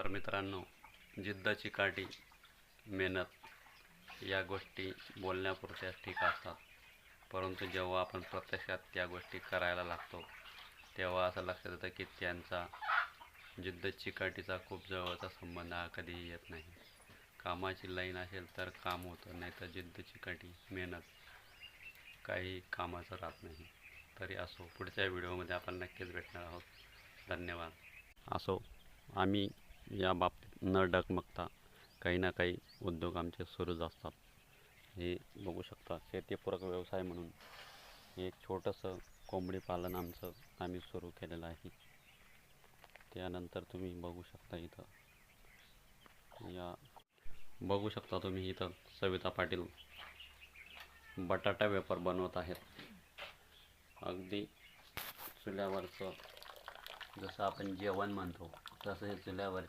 तर मित्रांनो जिद्दाची काठी मेहनत या गोष्टी बोलण्यापुरत्याच ठीक असतात. परंतु जेव्हा आपण प्रत्यक्षात त्या गोष्टी करायला लागतो तेव्हा असं लक्षात येतं की त्यांचा जिद्द चिकाटीचा खूप जवळचा संबंध हा कधीही येत नाही. कामाची लाईन असेल तर काम होतं नाही तर जिद्द चिकाटी मेहनत काही कामाचं राहत नाही. तरी असो पुढच्या व्हिडिओमध्ये आपण नक्कीच भेटणार आहोत. धन्यवाद. असो आम्ही या बाबतीत न डगमगता काही ना काही उद्योग आमचे सुरूच असतात. हे बघू शकता शेतीपूरक व्यवसाय म्हणून हे एक छोटंसं कोंबडी पालन आमचं आम्ही सुरू केलेलं आहे. त्यानंतर तुम्ही बघू शकता इथं. या बघू शकता तुम्ही इथं सविता पाटील बटाटा वेपर बनवत आहेत. अगदी चुल्यावरचं जसं आपण जेवण म्हणतो तसं हे चुल्यावरचे